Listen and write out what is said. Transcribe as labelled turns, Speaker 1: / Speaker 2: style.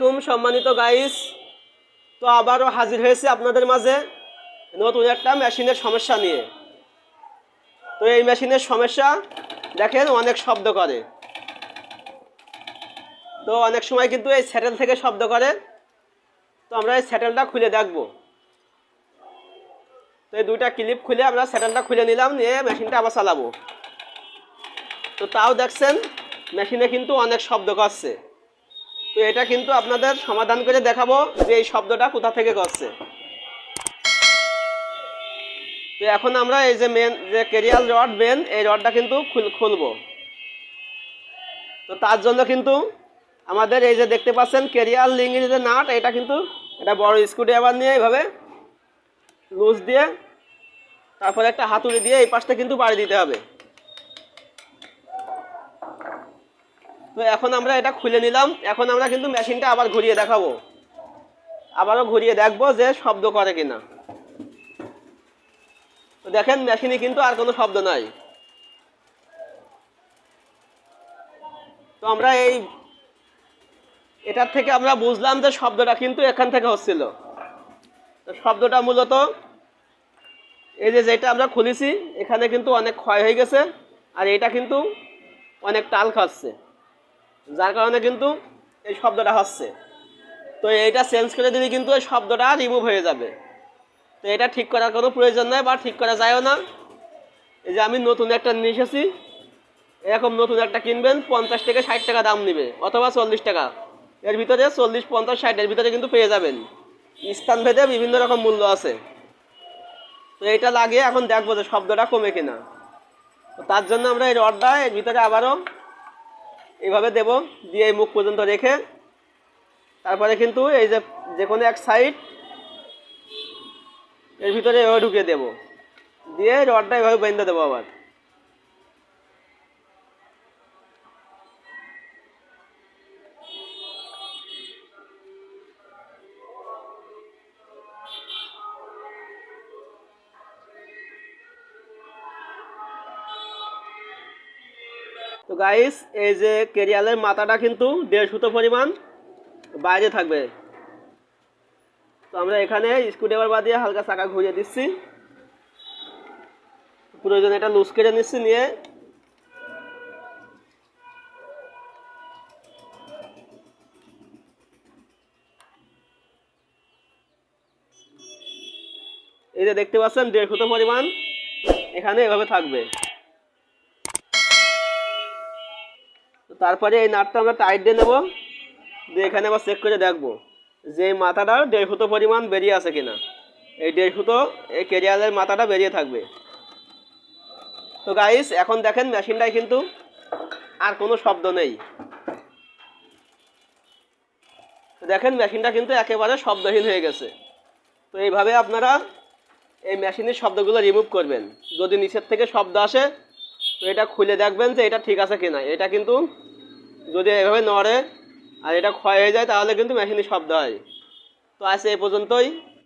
Speaker 1: খুব সম্মানিত গাইস তো আবারও হাজির হয়েছে আপনাদের মাঝে নতুন একটা মেশিনের সমস্যা নিয়ে। তো এই মেশিনের সমস্যা দেখেন অনেক শব্দ করে। তো অনেক সময় কিন্তু এই স্যাটেল থেকে শব্দ করে। তো আমরা এই স্যাটেলটা খুলে দেখব। তো এই দুইটা ক্লিপ খুলে আমরা স্যাটেলটা খুলে নিলাম, নিয়ে মেশিনটা আবার চালাবো। তো তাও দেখছেন, মেশিনে কিন্তু অনেক শব্দ করছে। তো এটা কিন্তু আপনাদের সমাধান করে দেখাবো যে এই শব্দটা কোথা থেকে করছে। তো এখন আমরা এই যে মেন যে কেরিয়াল রড মেন এই রডটা কিন্তু খুল- খুলবো। তো তার জন্য কিন্তু আমাদের এই যে দেখতে পাচ্ছেন কেরিয়াল লিঙ্গের যে নাট, এটা কিন্তু এটা বড় স্ক্রু আবার নিয়ে এইভাবে লুজ দিয়ে তারপরে একটা হাতুড়ি দিয়ে এই পাশটা কিন্তু বাড়ি দিতে হবে। তো এখন আমরা এটা খুলে নিলাম। এখন আমরা কিন্তু মেশিনটা আবার ঘুরিয়ে দেখাবো। আবারও ঘুরিয়ে দেখব যে শব্দ করে কিনা। তো দেখেন, মেশিনে কিন্তু আর কোনো শব্দ নাই। তো আমরা এই এটার থেকে আমরা বুঝলাম যে শব্দটা কিন্তু এখান থেকে হচ্ছিল। তো শব্দটা মূলত এই যে যেটা আমরা খুলেছি, এখানে কিন্তু অনেক ক্ষয় হয়ে গেছে, আর এটা কিন্তু অনেক টাল খাচ্ছে। যার কারণে কিন্তু এই শব্দটা হচ্ছে। তো এইটা চেঞ্জ করে দিলে কিন্তু এই শব্দটা রিমুভ হয়ে যাবে। তো এটা ঠিক করার কোনো প্রয়োজন নাই বা ঠিক করা যায়ও না। এই যে আমি নতুন একটা নিয়ে এসেছি। এরকম নতুন একটা কিনবেন, পঞ্চাশ থেকে ষাট টাকা দাম নেবে অথবা চল্লিশ টাকা। এর ভিতরে চল্লিশ, পঞ্চাশ, ষাটের ভিতরে কিন্তু পেয়ে যাবেন। স্থান ভেদে বিভিন্ন রকম মূল্য আছে। তো এটা লাগিয়ে এখন দেখব যে শব্দটা কমে কিনা। তার জন্য আমরা এই রডটা এর ভিতরে আবারও এইভাবে দেব, দিয়ে এই মুখ পর্যন্ত রেখে, তারপরে কিন্তু এই যে যে কোনো এক সাইড এর ভিতরে এভাবে ঢুকিয়ে দেব। দিয়ে রডটা এভাবে বেঁধে দেবো আবার। তো গাইস এই যে কেরিয়ালের মাথাটা কিন্তু দেড় সুতো পরিমাণ বাইরে থাকবে। তো আমরা এখানে স্ক্রুড্রাইভার বা দিয়ে হালকা চাকা ঘুরিয়ে দিচ্ছি। প্রয়োজন এটা লুজ কেটে নিচ্ছি নিয়ে। এই যে দেখতে পাচ্ছেন, দেড় সুতো পরিমাণ এখানে এভাবে থাকবে। তারপরে এই নাটটা আমরা টাইট দিয়ে নেব। দিয়ে এখানে আবার চেক করে দেখব যে এই মাথাটার দেড় ফুটো পরিমাণ বেরিয়ে আছে কিনা। এই দেড় ফুটো এই কেরিয়ালের মাথাটা বেরিয়ে থাকবে। তো গাইস এখন দেখেন মেশিনটায় কিন্তু আর কোনো শব্দ নেই। দেখেন মেশিনটা কিন্তু একেবারে শব্দহীন হয়ে গেছে। তো এইভাবে আপনারা এই মেশিনের শব্দগুলো রিমুভ করবেন। যদি নিচের থেকে শব্দ আসে, তো এটা খুলে দেখবেন যে এটা ঠিক আছে কিনা। এটা কিন্তু যদি এভাবে নড়ে আর এটা ক্ষয় হয়ে যায়, তাহলে কিন্তু মেশিনের শব্দ হয়। তো আজ এ পর্যন্তই।